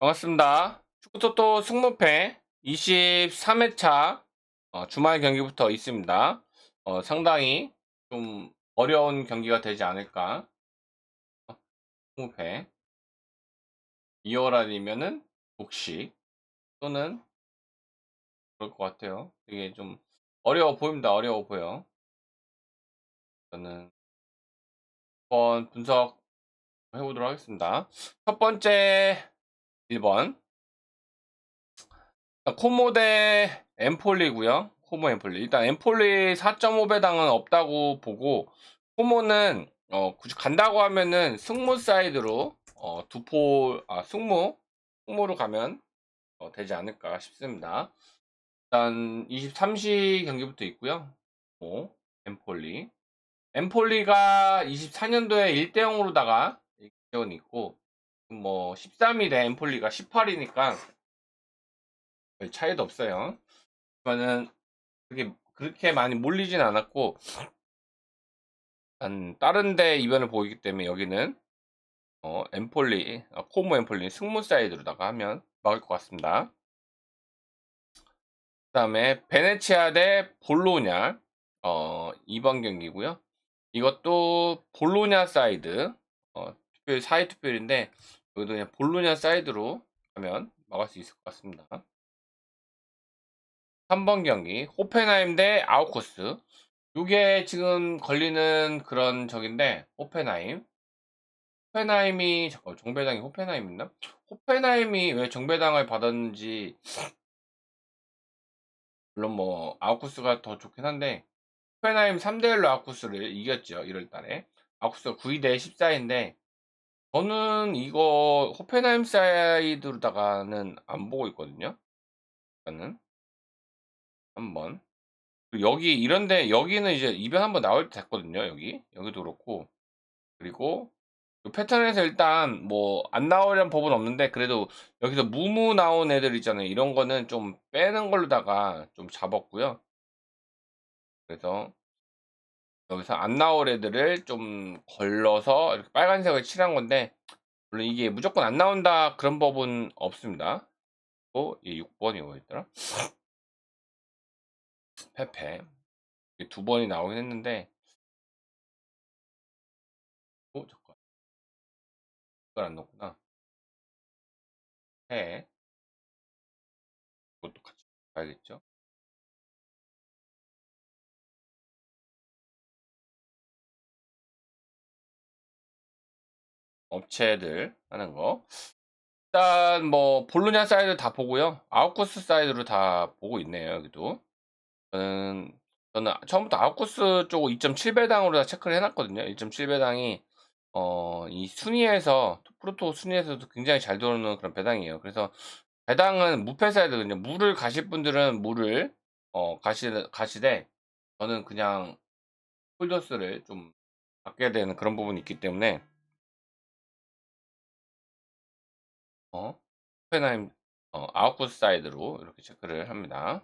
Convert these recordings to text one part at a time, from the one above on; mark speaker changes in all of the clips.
Speaker 1: 반갑습니다. 축구토토 승무패 23회차 어, 주말 경기부터 있습니다. 어, 상당히 좀 어려운 경기가 되지 않을까. 승무패 2월 아니면은 복식 또는 그럴 것 같아요. 되게 좀 어려워 보입니다. 어려워 보여. 저는 한번 분석 해보도록 하겠습니다. 첫 번째 1번 코모 대 엠폴리고요. 코모 엠폴리. 일단 엠폴리 4.5배당은 없다고 보고 코모는 어, 굳이 간다고 하면은 승무 사이드로 어, 두포 아 승무 승무로 가면 어, 되지 않을까 싶습니다. 일단 23시 경기부터 있고요. 오, 엠폴리. 엠폴리가 24년도에 1대 0으로다가 기억은 있고 뭐 13일에 엠폴리가 18이니까 별 차이도 없어요. 그러면은 그렇게 그렇게 많이 몰리진 않았고 한 다른 데 이변을 보이기 때문에 여기는 어, 엠폴리 어, 코모 엠폴리 승무 사이드로다가 하면 막을 것 같습니다. 그 다음에 베네치아 대 볼로냐 어, 2번 경기고요. 이것도 볼로냐 사이드 어, 투표율 4위 투표율인데 여기도 그냥 볼로냐 사이드로 하면 막을 수 있을 것 같습니다. 3번 경기 호펜하임 대 아우코스 이게 지금 걸리는 그런 적인데 호펜하임 호펜하임이 잠깐 정배당이 호펜하임 있나? 호펜하임이 왜 정배당을 받았는지 물론 뭐 아우쿠스가 더 좋긴 한데 호펜하임 3대1로 아우쿠스를 이겼죠 1월달에 아우쿠스가 9위 대 14인데 저는 이거 호펜하임 사이드로다가는 안 보고 있거든요. 저는 한번. 여기 이런데 여기는 이제 이변 한번 나올 때 됐거든요 여기. 여기도 그렇고. 그리고 그 패턴에서 일단 뭐 안 나오려는 법은 없는데 그래도 여기서 무무 나온 애들 있잖아요. 이런 거는 좀 빼는 걸로다가 좀 잡았고요. 그래서 여기서 안 나올 애들을 좀 걸러서 이렇게 빨간색을 칠한 건데 물론 이게 무조건 안 나온다 그런 법은 없습니다. 또 6번이 뭐였더라? 페페. 두 번이 나오긴 했는데 어 잠깐. 이걸 안 넣었구나. 해. 이것도 같이 봐야겠죠 업체들 하는 거. 일단 뭐 볼로냐 사이드 다 보고요. 아웃코스 사이드로 다 보고 있네요 여기도. 저는 저는 처음부터 아웃코스 쪽 2.7배당으로 다 체크를 해놨거든요. 1.7배당이 어, 이 순위에서 프로토 순위에서도 굉장히 잘 들어오는 그런 배당이에요. 그래서 배당은 무패 사이드거든요. 물을 가실 분들은 물을 어, 가시, 가시되 저는 그냥 홀더스를 좀 아껴야 되는 그런 부분이 있기 때문에 어, 호펜하임 어, 아웃코스 사이드로 이렇게 체크를 합니다.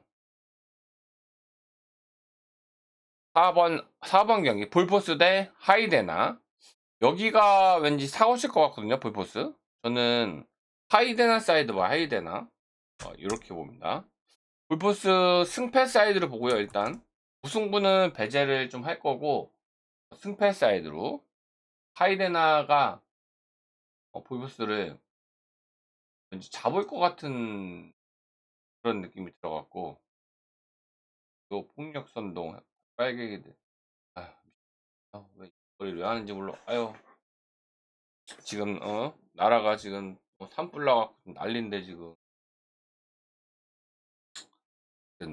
Speaker 1: 4번 4번 경기 볼포스 대 하이데나 여기가 왠지 사고실 것 같거든요. 볼포스 저는 하이데나 사이드와 하이데나 어, 이렇게 봅니다. 볼포스 승패 사이드로 보고요. 일단 우승부는 배제를 좀 할 거고 승패 사이드로 하이데나가 어, 볼포스를 왠지 잡을 것 같은 그런 느낌이 들어갔고. 또 폭력 선동 빨개기들. 아휴 아, 왜 이걸 왜 하는지 몰라. 아유. 지금 어? 나라가 지금 뭐 산불 나갖고 난린데 지금.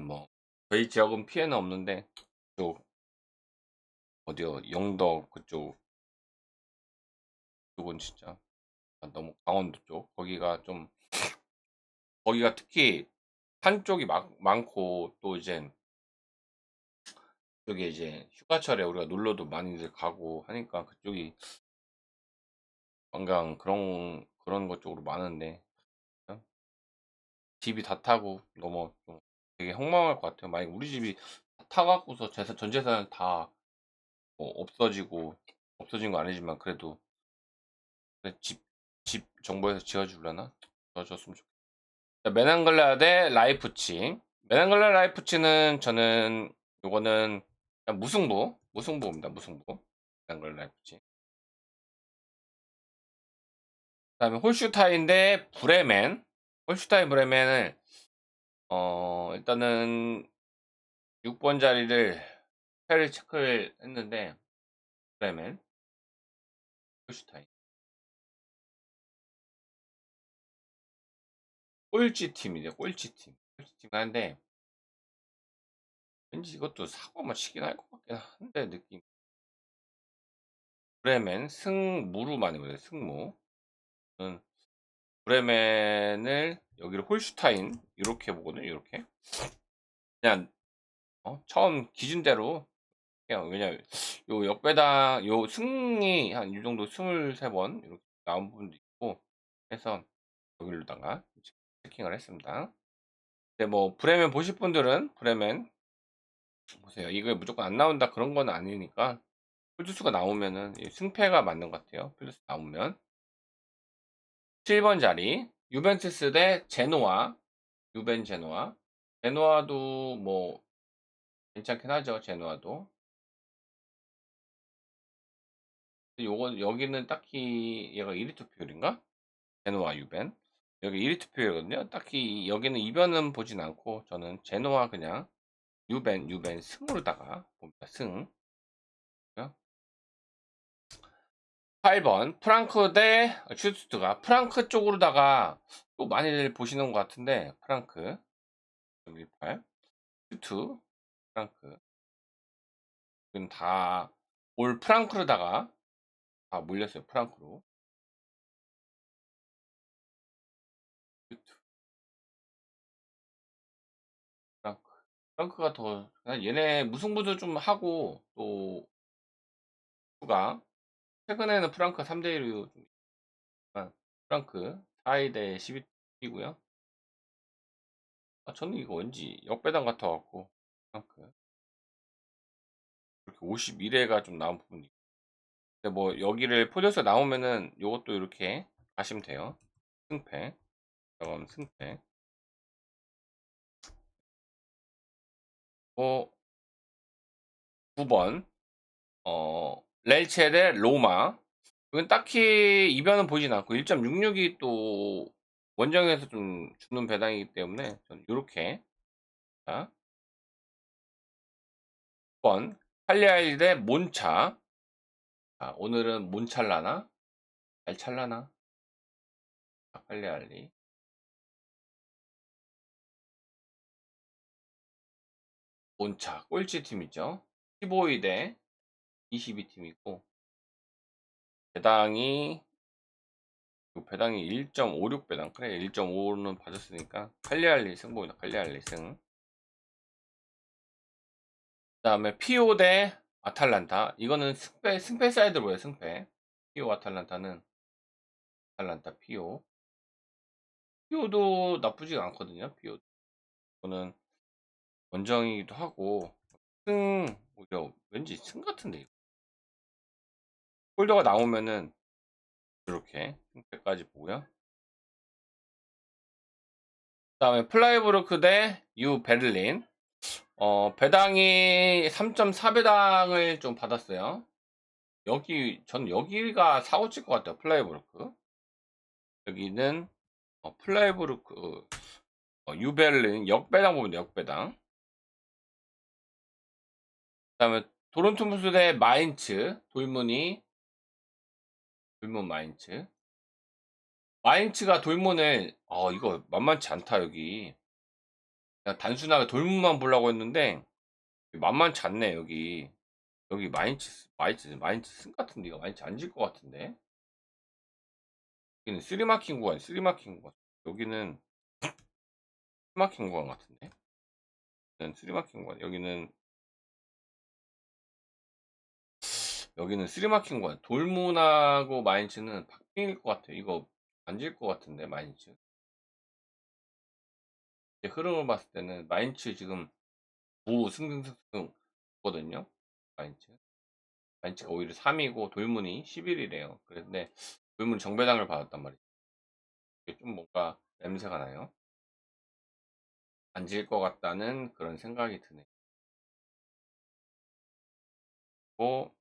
Speaker 1: 뭐 저희 지역은 피해는 없는데 또 어디요? 영덕 그쪽. 그쪽은 진짜 너무 강원도 쪽 거기가 좀 거기가 특히 산 쪽이 막, 많고 또 이제 그게 이제 휴가철에 우리가 놀러도 많이들 가고 하니까 그쪽이 관광 그런 그런 것 쪽으로 많은데 집이 다 타고 너무 좀 되게 황망할 것 같아요. 만약 우리 집이 다 타갖고서 재산 전 재산 다 뭐 없어지고 없어진 거 아니지만 그래도 집 집 정부에서 지어주려나? 더 줬으면 좋겠다. 메난글라 대 라이프치. 메난글라 라이프치는 저는 요거는 무승부, 무승부입니다. 무승부. 메난글라 라이프치. 그다음에 홀슈타인 대 브레멘. 홀슈타인 브레멘을 어 일단은 6번 자리를 패를 체크를 했는데 브레멘 홀슈타인 꼴찌 팀이죠. 꼴찌 팀. 꼴찌 팀 한데 왠지 이것도 사고만 치긴 할 것 같긴 한데 느낌. 브레멘 승무로 많이 보여요. 승무. 저는 브레멘을 여기를 홀슈타인 이렇게 보거든요. 이렇게 그냥 어, 처음 기준대로 해요. 왜냐면 요 역배당 요 승이 한이 정도 23번 이렇게 나온 부분도 있고 해서 여기로다가 체킹을 했습니다. 근데 뭐 브레멘 보실 분들은 브레멘 보세요. 이거 무조건 안 나온다 그런 건 아니니까 플ю스가 나오면은 이 승패가 맞는 것 같아요. 플ю스 나오면 7번 자리 유벤투스 대 제노아 유벤 제노아 제노아도 뭐 괜찮긴 하죠. 제노아도 요거 여기는 딱히 얘가 1위 투표율인가? 제노아 유벤 여기 1위 투표율이거든요. 딱히 여기는 이변은 보진 않고 저는 제노아 그냥 유벤 유벤 승으로다가 봅니다. 승. 8번 프랑크 대 슈투트가 프랑크 쪽으로다가 또 많이들 보시는 것 같은데 프랑크. 18 슈트 프랑크. 지금 다 올 프랑크로다가 다 몰렸어요 프랑크로 프랑크가 더 얘네 무승부도 좀 하고 또 슈가. 최근에는 프랑크 3대 1로 좀 프랑크 4위 대 12이고요. 아, 저는 이거 왠지 역배당 같아 갖고 프랑크. 이렇게 51회가 좀 나온 부분이 근데 뭐 여기를 포저스 나오면은 요것도 이렇게 가시면 돼요. 승패. 그럼 승패 어 9번. 어 렐체 대 로마. 이건 딱히 이변은 보이진 않고 1.66이 또 원정에서 좀 주는 배당이기 때문에 저는 요렇게 자. 10번. 칼리아일 대 몬차. 자, 오늘은 몬찰라나? 잘 찰라나? 자, 칼리알리 몬차 꼴찌 팀이죠? 15위 대 22팀이고 배당이 그 배당이 1.56 배당. 그래 1.5는 받았으니까 칼리알리 승부입니다. 칼리알리 승. 그다음에 피오 대 아탈란타. 이거는 승패 승패 사이드로 보여요 승패. 피오 아탈란타는 아탈란타 피오. 피오도 나쁘지가 않거든요 피오. 이거는 원정이기도 하고 승 오히려 왠지 승 같은데 폴더가 나오면은 이렇게 승패까지 보고요. 그 다음에 플라이브루크 대 유 베를린 어, 배당이 3.4배당을 좀 받았어요. 여기 전 여기가 사고 칠 것 같아요. 플라이브루크 여기는 어, 플라이브루크 어, 유베를린 역배당 보면 역배당 그 다음에 도론트무스 대 마인츠 돌문이 돌문 마인츠. 마인츠가 돌문을 어 이거 만만치 않다 여기. 그냥 단순하게 돌문만 보려고 했는데 만만치 않네 여기. 여기 마인츠 마인츠 마인츠 승 같은데 이거 마인츠 안 질 것 같은데? 여기는 쓰리마킹 구간 쓰리마킹 구간. 여기는 쓰리마킹 구간 같은데? 쓰리마킹 구간. 여기는 여기는 쓰리마킹 구간 돌문하고 마인츠는 박빙일 것 같아요 이거 안 질 것 같은데 마인츠? 흐름을 봤을 때는 마인츠 지금 무 승승승승거든요 마인츠. 마인츠가 오히려 3위고 돌문이 11위래요. 그런데 돌문 정배당을 받았단 말이죠. 좀좀 뭔가 냄새가 나요. 안 질 것 같다는 그런 생각이 드네요. 고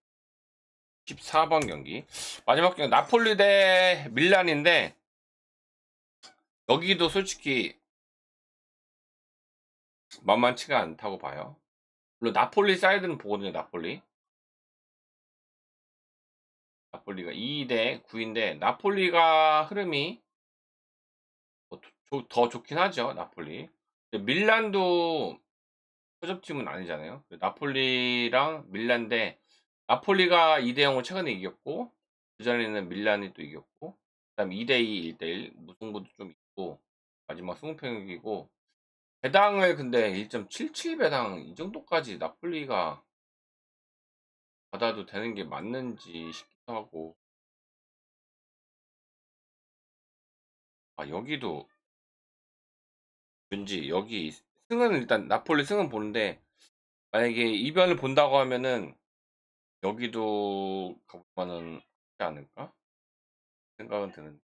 Speaker 1: 14번 경기 마지막 경기 나폴리 대 밀란인데 여기도 솔직히 만만치가 않다고 봐요. 물론 나폴리 사이드는 보거든요. 나폴리. 나폴리가 2대 9인데 나폴리가 흐름이 뭐 조- 더 좋긴 하죠. 나폴리. 밀란도 허접팀은 아니잖아요. 나폴리랑 밀란 대 나폴리가 2대 0을 최근에 이겼고 그전에는 밀란이 또 이겼고 그다음 2대 2, 1대1 무승부도 좀 있고 마지막 승부평이고. 배당을 근데 1.77 배당 이 정도까지 나폴리가 받아도 되는 게 맞는지 싶기도 하고. 아 여기도 왠지 여기 승은 일단 나폴리 승은 보는데 만약에 이변을 본다고 하면은 여기도 가보면은 하지 않을까 생각은 드는데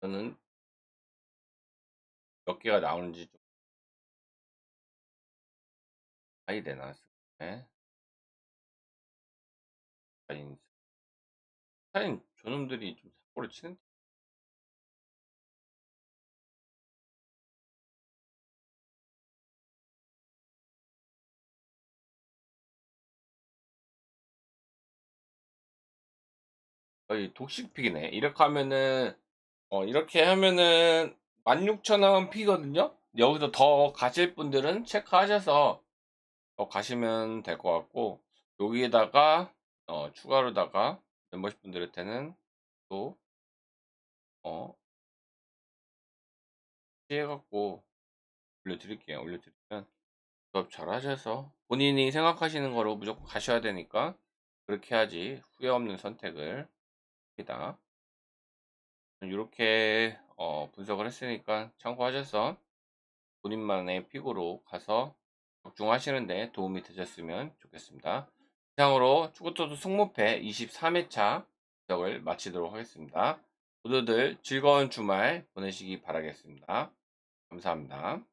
Speaker 1: 저는 몇 개가 나오는지 좀 봐야 되나 네. 스타인 스타인 저놈들이 좀 사고를 치는 거의 독식 픽이네. 이렇게 하면은 어 이렇게 하면은 16,000원 피거든요? 여기서 더 가실 분들은 체크하셔서 더 가시면 될 것 같고 여기에다가 어 추가로다가 멤버십 분들한테는 또 어 해갖고 올려드릴게요. 올려드리면 수업 잘 하셔서 본인이 생각하시는 거로 무조건 가셔야 되니까 그렇게 해야지 후회 없는 선택을 합니다 이렇게 어 분석을 했으니까 참고하셔서 본인만의 픽으로 가서 적중하시는데 도움이 되셨으면 좋겠습니다. 이상으로 축구토도 승무패 23회차 분석을 마치도록 하겠습니다. 모두들 즐거운 주말 보내시기 바라겠습니다. 감사합니다.